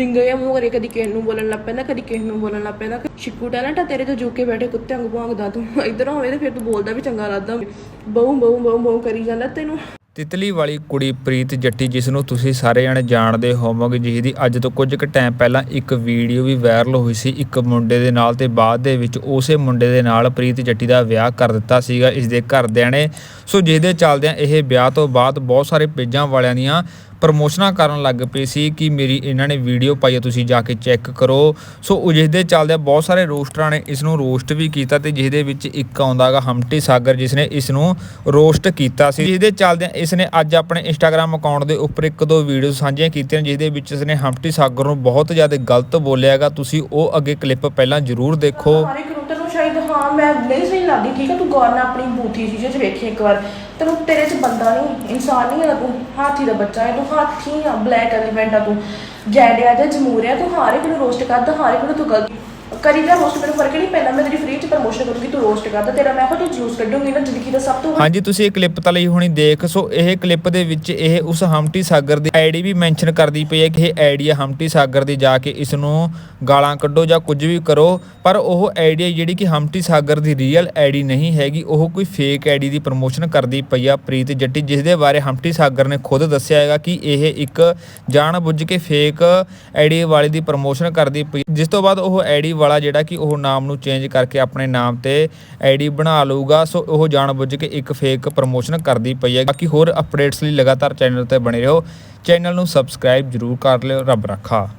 ਸਿੰਗਿਆ ਮੂੰਹ ਕਰੇ ਕਦੀ ਕਿਸੇ ਨੂੰ ਬੋਲਣ ਲੱਗ ਪੈਂਦਾ ਕਦੀ ਕਿਸੇ ਨੂੰ ਬੋਲਣ ਲੱਗ ਪੈਂਦਾ ਸ਼ਿਕੂ ਟੈਲੈਂਟ ਆ ਤੇਰੇ ਤੋਂ ਜੁਕੇ ਬੈਠੇ ਕੁੱਤੇ ਵਾਂਗ ਭੌਂਕਦਾ ਤੂੰ ਇਧਰੋਂ ਹੋਵੇ ਤੇ ਫਿਰ ਤੂੰ ਬੋਲਦਾ ਵੀ ਚੰਗਾ ਲੱਗਦਾ ਬਹੁ ਬਹੁ ਬਹੁ ਬਹੁ ਕਰੀ ਜਾਂਦਾ ਤੈਨੂੰ ਤਿਤਲੀ ਵਾਲੀ ਕੁੜੀ ਪ੍ਰੀਤ ਜੱਟੀ, ਜਿਸ ਨੂੰ ਤੁਸੀਂ ਸਾਰੇ ਜਣੇ ਜਾਣਦੇ ਹੋਵੋਗੇ, ਜਿਹਦੀ ਅੱਜ ਤੋਂ ਕੁਝ ਕੁ ਟਾਈਮ ਪਹਿਲਾਂ ਇੱਕ ਵੀਡੀਓ ਵੀ ਵਾਇਰਲ ਹੋਈ ਸੀ, ਇੱਕ ਮੁੰਡੇ ਦੇ ਨਾਲ ਤੇ ਬਾਅਦ ਦੇ ਵਿੱਚ ਉਸੇ ਮੁੰਡੇ ਦੇ ਨਾਲ ਪ੍ਰੀਤ ਜੱਟੀ ਦਾ ਵਿਆਹ ਕਰ ਦਿੱਤਾ ਸੀਗਾ, ਇਸ ਦੇ ਘਰਦਿਆਂ ਨੇ। ਸੋ ਜਿਹਦੇ ਚੱਲਦਿਆਂ ਇਹ ਵਿਆਹ ਤੋਂ ਬਾਅਦ ਬਹੁਤ ਸਾਰੇ ਪੇਜਾਂ ਵਾਲਿਆਂ ਦੀਆਂ ਪ੍ਰਮੋਸ਼ਨਾਂ ਕਰਨ ਲੱਗ ਪਏ ਸੀ ਕਿ ਮੇਰੀ ਇਹਨਾਂ ਨੇ ਵੀਡੀਓ ਪਾਈ ਹੈ ਤੁਸੀਂ ਜਾ ਕੇ ਚੈੱਕ ਕਰੋ। ਸੋ ਉਹ ਜਿਹਦੇ ਚੱਲਦਿਆਂ ਬਹੁਤ ਸਾਰੇ ਰੋਸਟਰਾਂ ਨੇ ਇਸ ਨੂੰ ਰੋਸਟ ਵੀ ਕੀਤਾ ਤੇ ਜਿਹਦੇ ਵਿੱਚ ਇੱਕ ਆਉਂਦਾਗਾ ਹਮਟੀ ਸਾਗਰ, ਜਿਸ ਨੇ ਇਸ ਨੂੰ ਰੋਸਟ ਕੀਤਾ ਸੀ। ਜਿਹਦੇ ਚੱਲਦਿਆਂ ਇਸ ਨੇ ਅੱਜ ਆਪਣੇ ਇੰਸਟਾਗ੍ਰam ਅਕਾਊਂਟ ਦੇ ਉੱਪਰ ਇੱਕ ਦੋ ਵੀਡੀਓ ਸਾਂਝੀਆਂ ਕੀਤੀਆਂ ਜਿਹਦੇ ਵਿੱਚ ਇਸ ਨੇ ਹਮਟੀ ਸਾਗਰ ਨੂੰ ਬਹੁਤ ਜ਼ਿਆਦਾ ਗਲਤ ਬੋਲਿਆਗਾ ਤੁਸੀਂ ਉਹ ਅੱਗੇ ਕਲਿੱਪ ਪਹਿਲਾਂ ਜ਼ਰੂਰ ਦੇਖੋ। ਸ਼ਾਇਦ ਹਾਂ, ਮੈਂ ਨਹੀਂ ਸਹੀ ਲੱਗਦੀ, ਠੀਕ ਹੈ, ਤੂੰ ਗੌਰ ਨਾਲ ਆਪਣੀ ਬੂਥੀ ਸੀ ਚ ਵੇਖੀ ਇੱਕ ਵਾਰ। ਤੈਨੂੰ ਤੇਰੇ 'ਚ ਬੰਦਾ ਨਹੀਂ, ਇਨਸਾਨ ਨਹੀਂ ਹੈ ਤੂੰ, ਹਾਥੀ ਦਾ ਬੱਚਾ ਹੈ, ਤੂੰ ਹਾਥੀ ਆ ਬਲੈਕ ਐਲੀਫੈਂਟ ਆ ਤੂੰ। ਗੈਂਡਿਆ ਜਾਂ ਜਮੂਰਿਆ ਤੂੰ ਹਾਰੇ ਕੋਲ ਰੋਸਟ ਕਰਦਾ ਹਾਰੇ ਕੋਲ ਤੂੰ ਗਲਤ ਕਰੀ ਜਾ ਰੋਸਟ ਮੈਨੂੰ ਫ਼ਰਕ ਨਹੀਂ ਪੈਂਦਾ। ਮੈਂ ਤੇਰੀ ਫ੍ਰੀ 'ਚ ਪ੍ਰਮੋਸ਼ਨ ਕਰੂੰਗੀ, ਤੂੰ ਰੋਸਟ ਕਰਦਾ ਤੇਰਾ ਮੈਂ ਇਹੋ ਜਿਹੀ ਜੂਸ ਕੱਢੂੰਗੀ ਨਾ ਜ਼ਿੰਦਗੀ ਦਾ ਸਭ ਤੋਂ ਹਾਂਜੀ, ਤੁਸੀਂ ਇਹ ਕਲਿੱਪ ਤਾਂ ਲਈ ਹੋਣੀ, ਦੇਖ। ਸੋ ਇਹ ਕਲਿੱਪ ਦੇ ਵਿੱਚ ਇਹ ਉਸ ਹਮਟੀ ਸਾਗਰ ਦੀ ਆਈਡੀ ਵੀ ਮੈਂਸ਼ਨ ਕਰਦੀ ਪਈ ਹੈ ਕਿ ਇਹ ਆਈਡੀ ਹਮਟੀ ਸਾਗਰ ਦੀ, ਜਾ ਕੇ ਇਸ ਨੂੰ ਗਾਲਾਂ ਕੱਢੋ ਜਾਂ ਕੁਝ ਵੀ ਕਰੋ। ਪਰ ਉਹ ਆਈਡੀ ਜਿਹੜੀ ਕਿ ਹਮਟੀ ਸਾਗਰ ਦੀ ਰੀਅਲ ਆਈਡੀ ਨਹੀਂ ਹੈਗੀ। ਉਹ ਕੋਈ ਫੇਕ ਆਈਡੀ ਦੀ ਪ੍ਰਮੋਸ਼ਨ ਕਰਦੀ ਪਈ ਆ, ਪ੍ਰੀਤ ਜੱਟੀ, ਜਿਸ ਦੇ ਬਾਰੇ ਹਮਟੀ ਸਾਗਰ ਨੇ ਖੁਦ ਦੱਸਿਆ ਹੈਗਾ ਕਿ ਇਹ ਇੱਕ ਜਾਣ ਬੁੱਝ ਕੇ ਫੇਕ ਆਈਡੀ ਵਾਲੇ ਦੀ ਪ੍ਰਮੋਸ਼ਨ ਕਰਦੀ ਪਈ। ਜਿਸ ਤੋਂ ਬਾਅਦ ਉਹ ਆਈਡੀ ਵਾਲਾ ਜਿਹੜਾ ਕਿ ਉਹ ਨਾਮ ਨੂੰ ਚੇਂਜ ਕਰਕੇ ਆਪਣੇ ਨਾਮ ਤੇ ਆਈਡੀ ਬਣਾ ਲਊਗਾ। ਸੋ ਉਹ ਜਾਣ ਬੁੱਝ ਕੇ ਇੱਕ ਫੇਕ ਪ੍ਰਮੋਸ਼ਨ ਕਰਦੀ ਪਈ ਹੈ। ਬਾਕੀ ਹੋਰ ਅਪਡੇਟਸ ਲਈ ਲਗਾਤਾਰ ਚੈਨਲ ਤੇ ਬਣੇ ਰਹੋ। ਚੈਨਲ ਨੂੰ ਸਬਸਕ੍ਰਾਈਬ ਜਰੂਰ ਕਰ ਲਿਓ। ਰੱਬ ਰੱਖਾ।